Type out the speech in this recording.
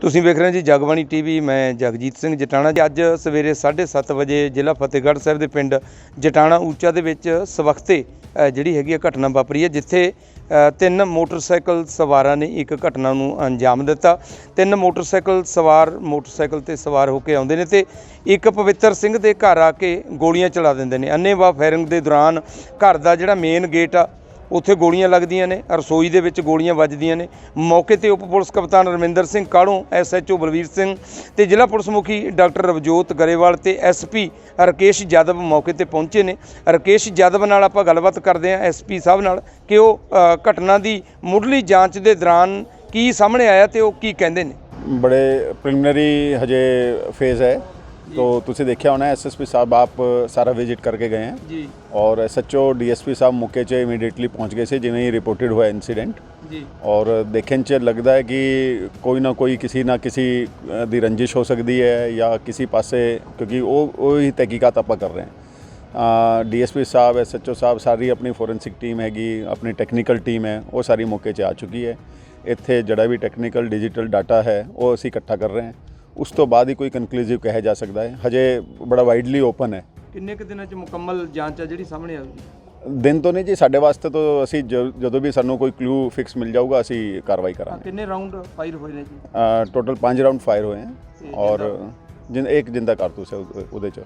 ਤੁਸੀਂ ਵੇਖ ਰਹੇ ਹੋ ਜੀ ਜਗਬਾਣੀ ਟੀਵੀ, ਮੈਂ ਜਗਜੀਤ ਸਿੰਘ ਜਟਾਣਾ ਜੀ। ਅੱਜ ਸਵੇਰੇ 7:30 ਵਜੇ ਜ਼ਿਲ੍ਹਾ ਫਤਿਹਗੜ੍ਹ ਸਾਹਿਬ ਦੇ ਪਿੰਡ ਜਟਾਣਾ ਉੱਚਾ ਦੇ ਵਿੱਚ ਸਵਖਤੇ ਜਿਹੜੀ ਹੈਗੀ ਆ ਘਟਨਾ ਵਾਪਰੀ ਹੈ, ਜਿੱਥੇ ਤਿੰਨ ਮੋਟਰਸਾਈਕਲ ਸਵਾਰਾਂ ਨੇ ਇੱਕ ਘਟਨਾ ਨੂੰ ਅੰਜਾਮ ਦਿੱਤਾ। ਤਿੰਨ ਮੋਟਰਸਾਈਕਲ ਸਵਾਰ ਮੋਟਰਸਾਈਕਲ ਤੇ ਸਵਾਰ ਹੋ ਕੇ ਆਉਂਦੇ ਨੇ ਤੇ ਇੱਕ ਪਵਿੱਤਰ ਸਿੰਘ ਦੇ ਘਰ ਆ ਕੇ ਗੋਲੀਆਂ ਚਲਾ ਦਿੰਦੇ ਨੇ। ਅੰਨੇਵਾਹ ਫਾਇਰਿੰਗ ਦੇ ਦੌਰਾਨ ਘਰ ਦਾ ਜਿਹੜਾ ਮੇਨ ਗੇਟ ਆ ਉੱਥੇ ਗੋਲੀਆਂ ਲੱਗਦੀਆਂ ਨੇ, ਰਸੋਈ ਦੇ ਵਿੱਚ ਗੋਲੀਆਂ ਵੱਜਦੀਆਂ ਨੇ। ਮੌਕੇ ਤੇ ਉਪ ਪੁਲਿਸ ਕਪਤਾਨ Raminder Singh Kalon S H O Balvir Singh ਤੇ ਜ਼ਿਲ੍ਹਾ ਪੁਲਿਸ ਮੁਖੀ ਡਾਕਟਰ ਰਵਜੋਤ ਗਰੇਵਾਲ ਤੇ ਐਸਪੀ ਰਕੇਸ਼ ਯਾਦਵ ਮੌਕੇ ਤੇ ਪਹੁੰਚੇ ਨੇ। ਰਕੇਸ਼ ਯਾਦਵ ਨਾਲ ਆਪਾਂ ਗੱਲਬਾਤ ਕਰਦੇ ਹਾਂ ਐਸਪੀ ਸਾਹਿਬ ਨਾਲ ਕਿ ਉਹ ਘਟਨਾ ਦੀ ਮੁੱਢਲੀ ਜਾਂਚ ਦੇ ਦੌਰਾਨ ਕੀ ਸਾਹਮਣੇ ਆਇਆ ਤੇ ਉਹ ਕੀ ਕਹਿੰਦੇ ਨੇ? ਬੜੇ ਪ੍ਰੀਲਿਮਿਨਰੀ ਹਜੇ ਫੇਜ਼ ਹੈ। तो ਤੁਸੀਂ ਦੇਖਿਆ ਹੋਣਾ ਐਸਐਸਪੀ ਸਾਹਿਬ ਆਪ ਸਾਰਾ ਵਿਜ਼ਿਟ ਕਰਕੇ ਗਏ हैं। ਜੀ ਔਰ ਐਸਐਚਓ ਡੀਐਸਪੀ ਸਾਹਿਬ ਮੌਕੇ 'ਚ ਇਮੀਡੀਏਟਲੀ ਪਹੁੰਚ ਗਏ ਸੀ ਜਿਵੇਂ ਹੀ ਰਿਪੋਰਟਡ ਹੋਇਆ ਇਨਸੀਡੈਂਟ ਜੀ ਔਰ ਦੇਖਣ 'ਚ ਲੱਗਦਾ ਹੈ ਕਿ ਕੋਈ ਨਾ ਕੋਈ ਕਿਸੇ ਨਾ ਕਿਸੇ ਦੀ ਰੰਜਿਸ਼ ਹੋ ਸਕਦੀ ਹੈ ਜਾਂ ਕਿਸੇ ਪਾਸੇ ਕਿਉਂਕਿ ਉਹ ਉਹ ਹੀ ਤਹਿਕੀਕਾਤ ਆਪਾਂ ਕਰ ਰਹੇ ਹਾਂ ਡੀਐਸਪੀ ਸਾਹਿਬ ਐਸਐਚਓ ਸਾਹਿਬ ਸਾਰੀ ਆਪਣੀ ਫੋਰੈਂਸਿਕ ਟੀਮ ਹੈਗੀ ਆਪਣੀ ਟੈਕਨੀਕਲ ਟੀਮ ਹੈ ਉਹ ਸਾਰੀ ਮੌਕੇ 'ਚ ਆ ਚੁੱਕੀ ਹੈ ਇੱਥੇ ਜਿਹੜਾ ਵੀ ਟੈਕਨੀਕਲ ਡਿਜੀਟਲ ਡਾਟਾ ਹੈ ਉਹ ਅਸੀਂ ਇਕੱਠਾ ਕਰ ਰਹੇ ਹਾਂ ਉਸ ਤੋਂ ਬਾਅਦ ਹੀ ਕੋਈ ਕਨਕਲੂਸਿਵ ਕਿਹਾ ਜਾ ਸਕਦਾ ਹੈ। ਹਜੇ ਬੜਾ ਵਾਈਡਲੀ ਓਪਨ ਹੈ। ਕਿੰਨੇ ਕੁ ਦਿਨਾਂ 'ਚ ਮੁਕੰਮਲ ਜਾਂਚ ਆ ਜਿਹੜੀ ਸਾਹਮਣੇ ਆਊਗੀ? ਦਿਨ ਤੋਂ ਨਹੀਂ ਜੀ ਸਾਡੇ ਵਾਸਤੇ ਤਾਂ ਅਸੀਂ ਜਦੋਂ ਵੀ ਸਾਨੂੰ ਕੋਈ ਕਲੂ ਫਿਕਸ ਮਿਲ ਜਾਊਗਾ ਅਸੀਂ ਕਾਰਵਾਈ ਕਰਾਂਗੇ। ਕਿੰਨੇ ਰਾਉਂਡ ਫਾਇਰ ਹੋਏ ਨੇ ਜੀ? ਟੋਟਲ 5 ਰਾਉਂਡ ਫਾਇਰ ਹੋਏ ਹਨ ਔਰ ਜਿੰਦਾ- ਇੱਕ ਜਿੰਦਾ ਕਾਰਤੂਸ ਹੈ ਉਹਦੇ ਚ।